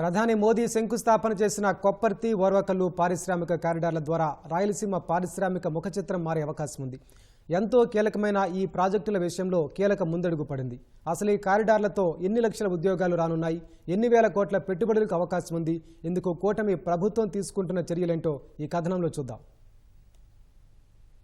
ప్రధాని మోదీ శంకుస్థాపన చేసిన కొప్పర్తి ఓర్వకల్లు పారిశ్రామిక కారిడార్ల ద్వారా రాయలసీమ పారిశ్రామిక ముఖచిత్రం మారే అవకాశం ఉంది. ఎంతో కీలకమైన ఈ ప్రాజెక్టుల విషయంలో కీలక ముందడుగు పడింది. అసలు ఈ కారిడార్లతో ఎన్ని లక్షల ఉద్యోగాలు రానున్నాయి? ఎన్ని వేల కోట్ల పెట్టుబడులకు అవకాశం ఉంది? ఇందుకు కూటమి ప్రభుత్వం తీసుకుంటున్న చర్యలేంటో ఈ కథనంలో చూద్దాం.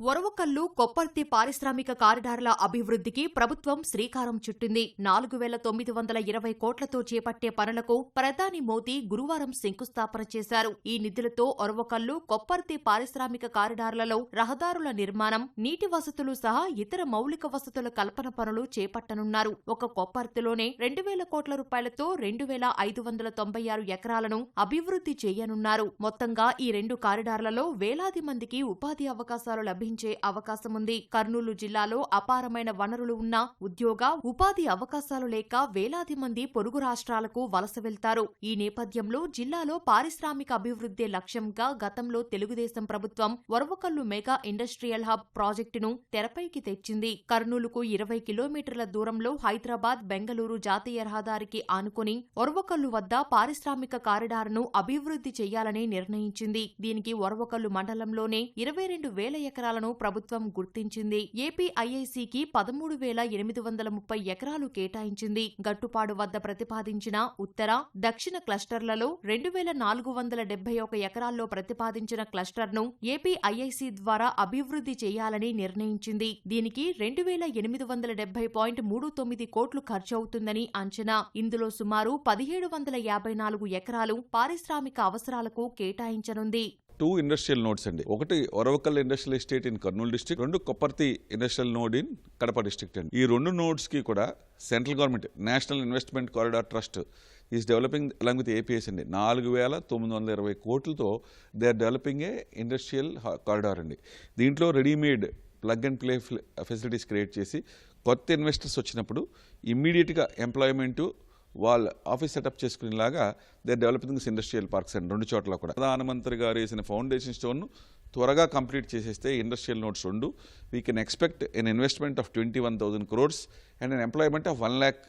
ఒరవకల్లు కొప్పర్తి పారిశ్రామిక కారిడార్ల అభివృద్ధికి ప్రభుత్వం శ్రీకారం చుట్టింది. నాలుగు వేల తొమ్మిది వందల ఇరవై కోట్లతో చేపట్టే పనులకు ప్రధాని మోదీ గురువారం శంకుస్థాపన చేశారు. ఈ నిధులతో ఒరవకల్లు కొప్పర్తి పారిశ్రామిక కారిడార్లలో రహదారుల నిర్మాణం నీటి వసతులు సహా ఇతర మౌలిక వసతుల కల్పన పనులు చేపట్టనున్నారు. ఒక కొప్పర్తిలోనే రెండు వేల కోట్ల రూపాయలతో రెండు వేల ఐదు వందల తొంభై ఆరు ఎకరాలను అభివృద్ధి చేయనున్నారు. మొత్తంగా ఈ రెండు కారిడార్లలో వేలాది మందికి ఉపాధి అవకాశాలు లభించే అవకాశం ఉంది కర్నూలు జిల్లాలో అపారమైన వనరులు ఉన్నా ఉద్యోగ ఉపాధి అవకాశాలు లేక వేలాది మంది పొరుగు రాష్ట్రాలకు వలస వెళ్తారు. ఈ నేపథ్యంలో జిల్లాలో పారిశ్రామిక అభివృద్ధి లక్ష్యంగా గతంలో తెలుగుదేశం ప్రభుత్వం వరవకల్లు మెగా ఇండస్ట్రియల్ హబ్ ప్రాజెక్టును తెరపైకి తెచ్చింది. కర్నూలుకు ఇరవై కిలోమీటర్ల దూరంలో హైదరాబాద్ బెంగళూరు జాతీయ రహదారికి ఆనుకుని ఒరవకల్లు వద్ద పారిశ్రామిక కారిడార్ను అభివృద్ధి చేయాలని నిర్ణయించింది. దీనికి ఒరవకల్లు మండలంలోనే ఇరవై రెండు వేల ఎకరాల ఎకరాలను ప్రభుత్వం గుర్తించింది. ఏపీఐఐసికి పదమూడు వేల ఎనిమిది వందల ముప్పై ఎకరాలు కేటాయించింది. గట్టుపాడు వద్ద ప్రతిపాదించిన ఉత్తర దక్షిణ క్లస్టర్లలో రెండు వేల నాలుగు వందల డెబ్బై ఒక ఎకరాల్లో ప్రతిపాదించిన క్లస్టర్ను ఏపీఐఐసి ద్వారా అభివృద్ధి చేయాలని నిర్ణయించింది. దీనికి రెండు వేల ఎనిమిది వందల డెబ్బై పాయింట్ మూడు తొమ్మిది కోట్లు ఖర్చవుతుందని అంచనా. ఇందులో సుమారు పదిహేడు వందల యాభై నాలుగు ఎకరాలు పారిశ్రామిక అవసరాలకు కేటాయించనుంది. టూ ఇండస్ట్రియల్ నోడ్స్ అండి. ఒకటి Orvakal industrial estate in Kurnool district రెండు Kopparthi industrial node in Kadapa district అండి. ఈ రెండు నోడ్స్కి కూడా central government national investment corridor trust is developing along with APS అండి. నాలుగు వేల తొమ్మిది వందల ఇరవై కోట్లతో they are developing a industrial corridor అండి. దీంట్లో readymade plug and play facilities create చేసి కొత్త ఇన్వెస్టర్స్ వచ్చినప్పుడు ఇమ్మీడియట్గా ఎంప్లాయ్మెంటు వాళ్ళ ఆఫీస్ సెటప్ చేసుకునేలాగా they developing industrial parks and రెండు చోట్ల కూడా. ప్రధానమంత్రి గారు వేసిన ఫౌండేషన్ స్టోన్ త్వరగా కంప్లీట్ చేసేస్తే ఇండస్ట్రియల్ నోట్స్ రెండు. We can expect an investment of twenty one thousand crores and an employment of one lakh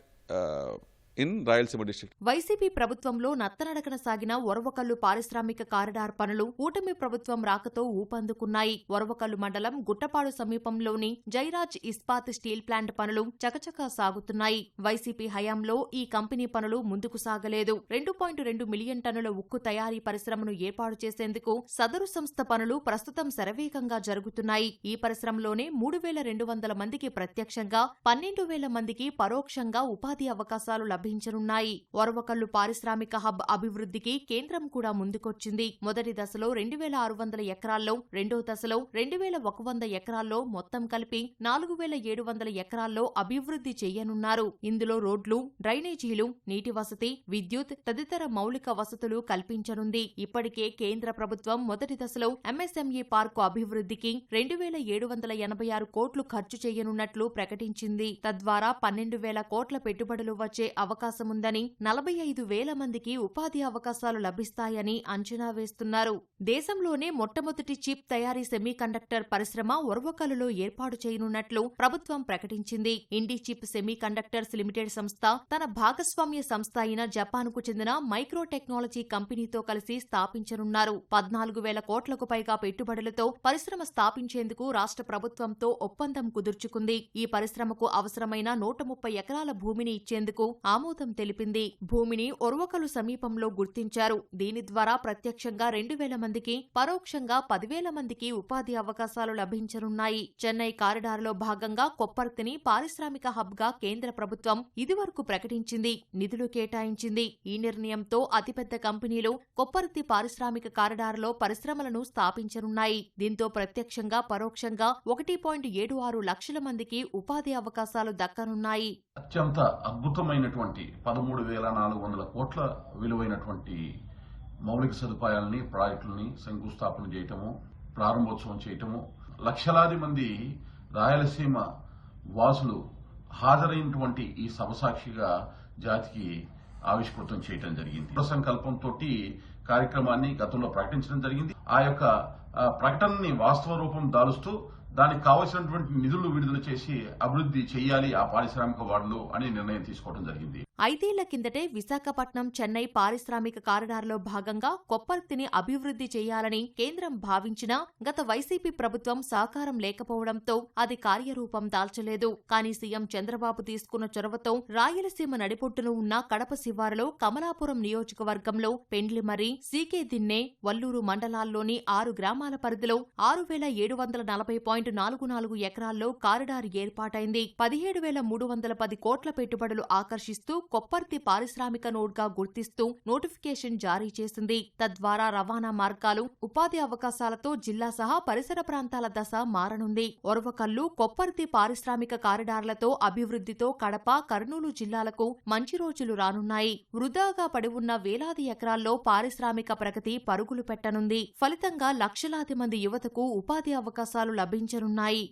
in Rayalaseema district YCP ప్రభుత్వంలో నత్తనడకన సాగిన ఒరవకల్లు పారిశ్రామిక కారిడార్ పనులు కూటమి ప్రభుత్వం రాకతో ఊపందుకున్నాయి. ఒరవకల్లు మండలం గుట్టపాడు సమీపంలోని జైరాజ్ ఇస్పాత్ స్టీల్ ప్లాంట్ పనులు చకచకా సాగుతున్నాయి. వైసీపీ హయాంలో ఈ కంపెనీ పనులు ముందుకు సాగలేదు. రెండు పాయింట్ రెండు మిలియన్ టన్నుల ఉక్కు తయారీ పరిశ్రమను ఏర్పాటు చేసేందుకు సదరు సంస్థ పనులు ప్రస్తుతం శరవేగంగా జరుగుతున్నాయి. ఈ పరిశ్రమలోనే మూడు వేల రెండు వందల మందికి ప్రత్యక్షంగా పన్నెండు వేల మందికి పరోక్షంగా ఉపాధి అవకాశాలు లభించనున్నాయి ఒరవకల్లు పారిశ్రామిక హబ్ అభివృద్ధికి కేంద్రం కూడా ముందుకొచ్చింది. మొదటి దశలో రెండు వేల ఆరు వందల ఎకరాల్లో రెండో దశలో రెండు వేల ఒక వంద ఎకరాల్లో మొత్తం కలిపి నాలుగు వేల ఏడు వందల ఎకరాల్లో అభివృద్ధి చేయనున్నారు. ఇందులో రోడ్లు డ్రైనేజీలు నీటి వసతి విద్యుత్ తదితర మౌలిక వసతులు కల్పించనుంది. ఇప్పటికే కేంద్ర ప్రభుత్వం మొదటి దశలో ఎంఎస్ఎంఈ పార్కు అభివృద్ధికి రెండు వేల ఏడు వందల ఎనభై ఆరు కోట్లు ఖర్చు చేయనున్నట్లు ప్రకటించింది. తద్వారా పన్నెండు వేల కోట్ల పెట్టుబడులు వచ్చే అవకాశముందని నలభై ఐదు వేల మందికి ఉపాధి అవకాశాలు లభిస్తాయని అంచనా వేస్తున్నారు. దేశంలోనే మొట్టమొదటి చిప్ తయారీ సెమీ కండక్టర్ పరిశ్రమ ఒరవకలులో ఏర్పాటు చేయనున్నట్లు ప్రభుత్వం ప్రకటించింది. ఇండి చిప్ సెమీ కండక్టర్స్ లిమిటెడ్ సంస్థ తన భాగస్వామ్య సంస్థ అయిన జపాన్కు చెందిన మైక్రో టెక్నాలజీ కంపెనీతో కలిసి స్థాపించనున్నారు. పద్నాలుగు వేల కోట్లకు పైగా పెట్టుబడులతో పరిశ్రమ స్థాపించేందుకు రాష్ట్ర ప్రభుత్వంతో ఒప్పందం కుదుర్చుకుంది. ఈ పరిశ్రమకు అవసరమైన నూట ముప్పై ఎకరాల భూమిని ఇచ్చేందుకు ఆమోదం తెలిపింది. భూమిని ఒరవకలు సమీపంలో గుర్తించారు. దీని ద్వారా ప్రత్యక్షంగా రెండు వేల మందికి పరోక్షంగా పదివేల మందికి ఉపాధి అవకాశాలు లభించనున్నాయి. చెన్నై కారిడార్లో భాగంగా కొప్పర్తిని పారిశ్రామిక హబ్గా కేంద్ర ప్రభుత్వం ఇదివరకు ప్రకటించింది. నిధులు కేటాయించింది. ఈ నిర్ణయంతో అతిపెద్ద కంపెనీలు కొప్పర్తి పారిశ్రామిక కారిడార్లో పరిశ్రమలను స్థాపించనున్నాయి. దీంతో ప్రత్యక్షంగా పరోక్షంగా ఒకటి పాయింట్ ఏడు ఆరు లక్షల మందికి ఉపాధి అవకాశాలు దక్కనున్నాయి. అత్యంత అద్భుతమైనటువంటి పదమూడు వేల నాలుగు వందల కోట్ల విలువైనటువంటి మౌలిక సదుపాయాలని ప్రాజెక్టులని శంకుస్థాపన చేయటము ప్రారంభోత్సవం చేయటము లక్షలాది మంది రాయలసీమ వాసులు హాజరైనటువంటి ఈ సభసాక్షిగా జాతికి ఆవిష్కృతం చేయటం జరిగింది. సంకల్పంతో కార్యక్రమాన్ని గతంలో ప్రకటించడం జరిగింది. ఆ యొక్క ప్రకటనని వాస్తవ రూపం దాలుస్తూ దానికి కావలసినటువంటి నిధులు విడుదల చేసి అభివృద్ధి చేయాలి ఆ పారిశ్రామిక వాడలు అని నిర్ణయం తీసుకోవడం జరిగింది. ఐదేళ్ళ కిందటే విశాఖపట్నం చెన్నై పారిశ్రామిక కారిడార్లో భాగంగా కొప్పర్తిని అభివృద్ధి చేయాలని కేంద్రం భావించినా గత వైసీపీ ప్రభుత్వం సహకారం లేకపోవడంతో అది కార్యరూపం దాల్చలేదు. కానీ సీఎం చంద్రబాబు తీసుకున్న చొరవతో రాయలసీమ నడిపొట్టును ఉన్న కడప శివారులో కమలాపురం నియోజకవర్గంలో పెండ్లిమర్రి సీకే దిన్నే వల్లూరు మండలాల్లోని ఆరు గ్రామాల పరిధిలో ఆరు వేల ఏడు వందల నలభై పాయింట్ నాలుగు నాలుగు ఎకరాల్లో కారిడార్ ఏర్పాటైంది. పదిహేడు వేల మూడు వందల పది కోట్ల పెట్టుబడులు ఆకర్షిస్తూ కొప్పర్తి పారిశ్రామిక నోడ్గా గుర్తిస్తూ నోటిఫికేషన్ జారీ చేసింది. తద్వారా రవాణా మార్గాలు ఉపాధి అవకాశాలతో జిల్లా సహా పరిసర ప్రాంతాల దశ మారనుంది. ఒరవకల్లు కొప్పర్తి పారిశ్రామిక కారిడార్లతో అభివృద్ధితో కడప కర్నూలు జిల్లాలకు మంచి రోజులు రానున్నాయి. వృధాగా పడి ఉన్న వేలాది ఎకరాల్లో పారిశ్రామిక ప్రగతి పరుగులు పెట్టనుంది. ఫలితంగా లక్షలాది మంది యువతకు ఉపాధి అవకాశాలు లభించనున్నాయి.